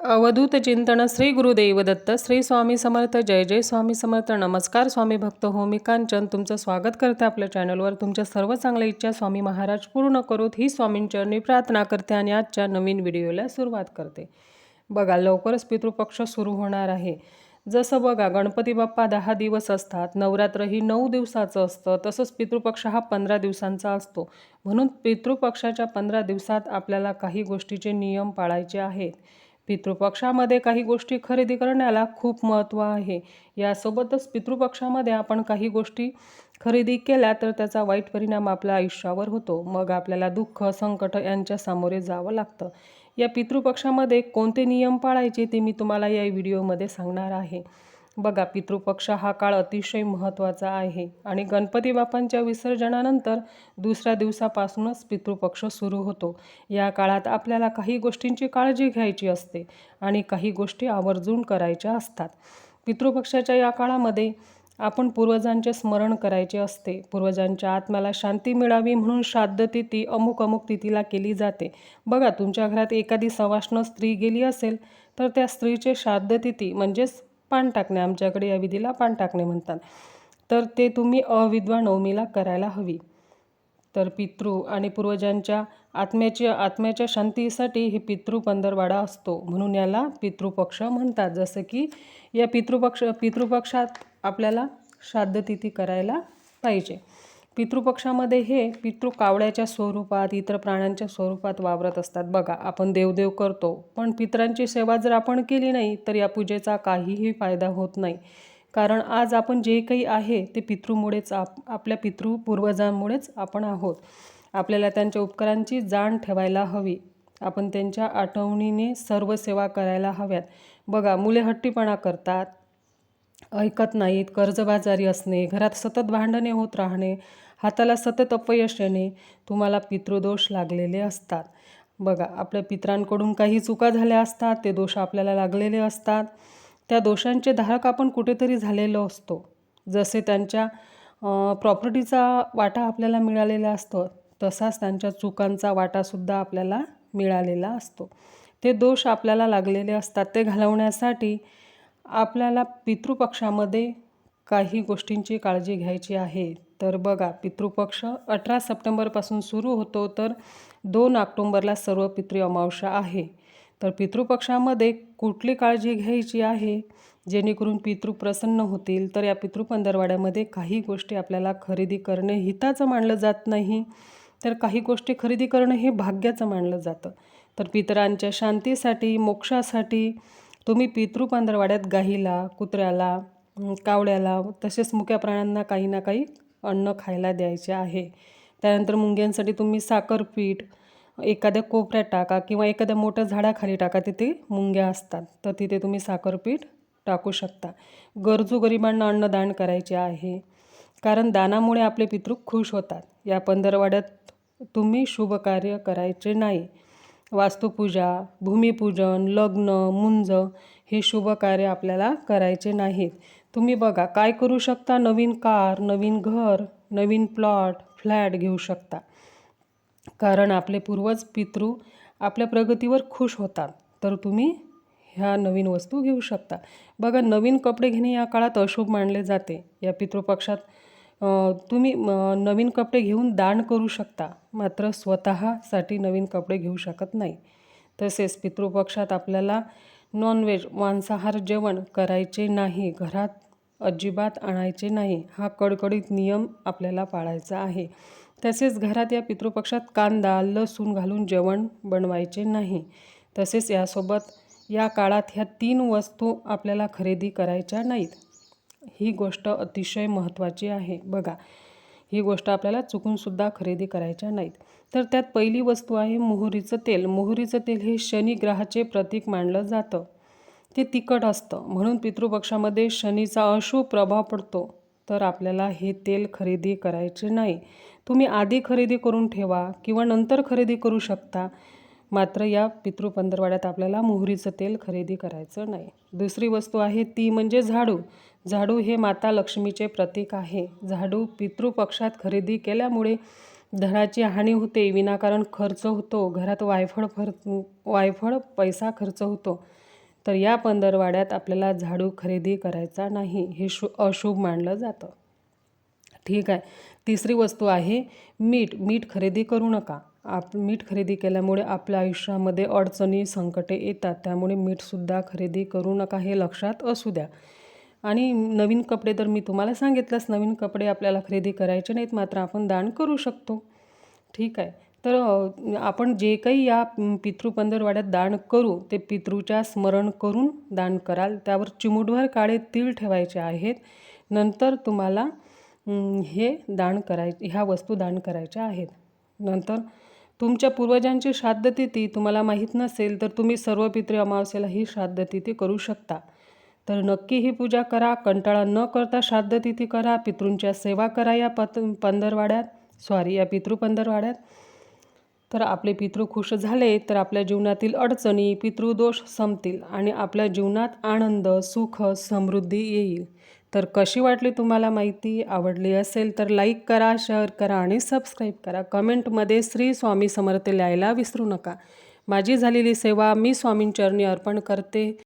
अवधूत चिंतन श्री गुरुदेव दत्त श्री स्वामी समर्थ जय जय स्वामी समर्थ नमस्कार स्वामी भक्त होमी कांचन तुमचं स्वागत करते आपल्या चॅनलवर. तुमच्या सर्व चांगल्या इच्छा स्वामी महाराज पूर्ण करोत ही स्वामींचरणी प्रार्थना करते आणि आजच्या नवीन व्हिडिओला सुरुवात करते. बघा लवकरच पितृपक्ष सुरू होणार आहे. जसं बघा गणपती बाप्पा दहा दिवस असतात नवरात्र ही नऊ दिवसाचं असतं तसंच पितृपक्ष हा पंधरा दिवसांचा असतो. म्हणून पितृपक्षाच्या पंधरा दिवसात आपल्याला काही गोष्टीचे नियम पाळायचे आहेत. पितृपक्षामध्ये काही गोष्टी खरेदी करण्याला खूप महत्त्व आहे. यासोबतच पितृपक्षामध्ये आपण काही गोष्टी खरेदी केल्या तर त्याचा वाईट परिणाम आपल्या आयुष्यावर होतो. मग आपल्याला दुःख संकट यांच्या सामोरे जावं लागतं. या पितृपक्षामध्ये कोणते नियम पाळायचे ते मी तुम्हाला या व्हिडिओमध्ये सांगणार आहे. बघा पितृपक्ष हा काळ अतिशय महत्त्वाचा आहे आणि गणपती बाप्पांच्या विसर्जनानंतर दुसऱ्या दिवसापासूनच पितृपक्ष सुरू होतो. या काळात आपल्याला काही गोष्टींची काळजी घ्यायची असते आणि काही गोष्टी आवर्जून करायच्या असतात. पितृपक्षाच्या या काळामध्ये आपण पूर्वजांचे स्मरण करायचे असते. पूर्वजांच्या आत्म्याला शांती मिळावी म्हणून श्राद्ध तिथी अमुक अमुक तिथीला केली जाते. बघा तुमच्या घरात एखादी सवाष्ण स्त्री गेली असेल तर त्या स्त्रीचे श्राद्ध तिथी म्हणजेच पान टाकणे आमच्याकडे या विधीला पान टाकणे म्हणतात. तर ते तुम्ही अविद्वा नवमीला करायला हवी. तर पितृ आणि पूर्वजांच्या आत्म्याची आत्म्याच्या शांतीसाठी हे पितृ पंधरवाडा असतो. म्हणून याला पितृपक्ष म्हणतात. जसं की या पितृपक्ष पितृपक्षात आपल्याला श्राद्धतिथी करायला पाहिजे. पितृपक्षामध्ये हे पितृ कावळ्याच्या स्वरूपात इतर प्राण्यांच्या स्वरूपात वावरत असतात. बघा आपण देवदेव करतो पण पितरांची सेवा जर आपण केली नाही तर या पूजेचा काहीही फायदा होत नाही. कारण आज आपण जे काही आहे ते पितृमुळेच आप आपल्या पितृ पूर्वजांमुळेच आपण आहोत. आपल्याला त्यांच्या उपकारांची जाण ठेवायला हवी. आपण त्यांच्या आठवणीने सर्व सेवा करायला हव्यात. बघा मुले हट्टीपणा करतात ऐकत नाहीत कर्जबाजारी असणे घरात सतत भांडणे होत राहणे हाताला सतत अपयश येणे तुम्हाला पितृदोष लागलेले असतात. बघा आपल्या पित्रांकडून काही चुका झाल्या असतात ते दोष आपल्याला लागलेले असतात. त्या दोषांचे धारक आपण कुठेतरी झालेलो असतो. जसे त्यांच्या प्रॉपर्टीचा वाटा आपल्याला मिळालेला असतो तसाच त्यांच्या चुकांचा वाटासुद्धा आपल्याला मिळालेला असतो. ते दोष आपल्याला लागलेले असतात ते घालवण्यासाठी आपल्याला पितृपक्षामध्ये काही गोष्टींची काळजी घ्यायची आहे. तर बघा पितृपक्ष अठरा सप्टेंबरपासून सुरू होतो तर दोन ऑक्टोंबरला सर्व पितृ अमावस्या आहे. तर पितृपक्षामध्ये कुठली काळजी घ्यायची आहे? जेणेकरून पितृ प्रसन्न होतील. तर या पितृपंधरवाड्यामध्ये काही गोष्टी आपल्याला खरेदी करणे हिताचं मानलं जात नाही. तर काही गोष्टी खरेदी करणं हे भाग्याचं मानलं जातं. तर पितरांच्या शांतीसाठी मोक्षासाठी तुम्ही पितृपांधरवाड्यात गाईला कुत्र्याला कावड्याला तसेच मुक्या प्राण्यांना काही ना काही अन्न खायला द्यायचे आहे. त्यानंतर मुंग्यांसाठी तुम्ही साखरपीठ एखाद्या कोपऱ्यात टाका किंवा एखाद्या मोठ्या झाडाखाली टाका तिथे मुंग्या असतात. तर तिथे तुम्ही साखरपीठ टाकू शकता. गरजू गरिबांना अन्नदान करायचे आहे. कारण दानामुळे आपले पितृ खुश होतात. या पंधरवाड्यात तुम्ही शुभ कार्य करायचे नाही. वास्तुपूजा भूमिपूजन लग्न मुंज हे शुभ कार्य आपल्याला करायचे नाहीत. तुम्ही बघा काय करू शकता? नवीन कार नवीन घर नवीन प्लॉट फ्लॅट घेऊ शकता. कारण आपले पूर्वज पितृ आपल्या प्रगतीवर खुश होतात. तर तुम्ही ह्या नवीन वस्तू घेऊ शकता. बघा नवीन कपडे घेणे या काळात अशुभ मानले जाते. या पितृपक्षात तुम्ही नवीन कपडे घेऊन दान करू शकता. मात्र स्वतःसाठी नवीन कपडे घेऊ शकत नाही. तसेच पितृपक्षात आपल्याला नॉनव्हेज मांसाहार जेवण करायचे नाही. घरात अजिबात आणायचे नाही. हा कडकडीत नियम आपल्याला पाळायचा आहे. तसेच घरात या पितृपक्षात कांदा लसूण घालून जेवण बनवायचे नाही. तसेच यासोबत या काळात ह्या तीन वस्तू आपल्याला खरेदी करायच्या नाहीत. ही गोष्ट अतिशय महत्त्वाची आहे. बघा ही गोष्ट आपल्याला चुकूनसुद्धा खरेदी करायच्या नाहीत. तर त्यात पहिली वस्तू आहे मोहरीचं तेल. मोहरीचं तेल हे शनी ग्रहाचे प्रतीक मानलं जातं. ते तिखट असतं. म्हणून पितृपक्षामध्ये शनीचा अशुभ प्रभाव पडतो. तर आपल्याला हे तेल खरेदी करायचे नाही. तुम्ही आधी खरेदी करून ठेवा किंवा नंतर खरेदी करू शकता. मात्र या पितृपंधरवाड्यात आपल्याला मोहरीचं तेल खरेदी करायचं नाही. दुसरी वस्तू आहे ती म्हणजे झाडू. झाडू हे माता लक्ष्मीचे प्रतीक आहे. झाडू पितृपक्षात खरेदी केल्यामुळे धनाची हानी होते विनाकारण खर्च होतो घरात वायफळ फर वायफळ पैसा खर्च होतो. तर या पंधरवाड्यात आपल्याला झाडू खरेदी करायचा नाही हे शु अशुभ मानलं जातं. ठीक आहे. तिसरी वस्तू आहे मीठ. मीठ खरेदी करू नका. आप मीठ खरेदी केल्यामुळे आपल्या आयुष्यामध्ये अडचणी संकटे येतात. त्यामुळे मीठसुद्धा खरेदी करू नका हे लक्षात असू द्या. आणि नवीन कपडे तर मी तुम्हाला सांगितलंच नवीन कपडे आपल्याला खरेदी करायचे नाहीत मात्र आपण दान करू शकतो. ठीक आहे. तर आपण जे काही या म, पितृ पंधरवाड्यात दान करू ते पितृच्या स्मरण करून दान कराल. त्यावर चिमुटभर काळे तीळ ठेवायचे आहेत. नंतर तुम्हाला हे दान कराय ह्या वस्तू दान करायच्या आहेत. नंतर तुमच्या पूर्वजांची श्राद्धतिथी तुम्हाला माहीत नसेल तर तुम्ही सर्व पितृ अमावस्येला ही श्राद्धतिथी करू शकता. तर नक्की ही पूजा करा कंटाळा न करता श्राद्धतिथी करा पितृंच्या सेवा करा या पत पंधरवाड्यात सॉरी या पितृ पंधरवाड्यात. तर आपले पितृ खुश झाले तर आपल्या जीवनातील अडचणी पितृदोष संपतील आणि आपल्या जीवनात आनंद सुख समृद्धी येईल. तर कशी वाटली तुम्हाला माहिती आवडली असेल तर लाईक करा शेअर करा आणि सबस्क्राईब करा. कमेंटमध्ये श्री स्वामी समर्थ लिहायला विसरू नका. माझी झालेली सेवा मी स्वामींचरणी अर्पण करते.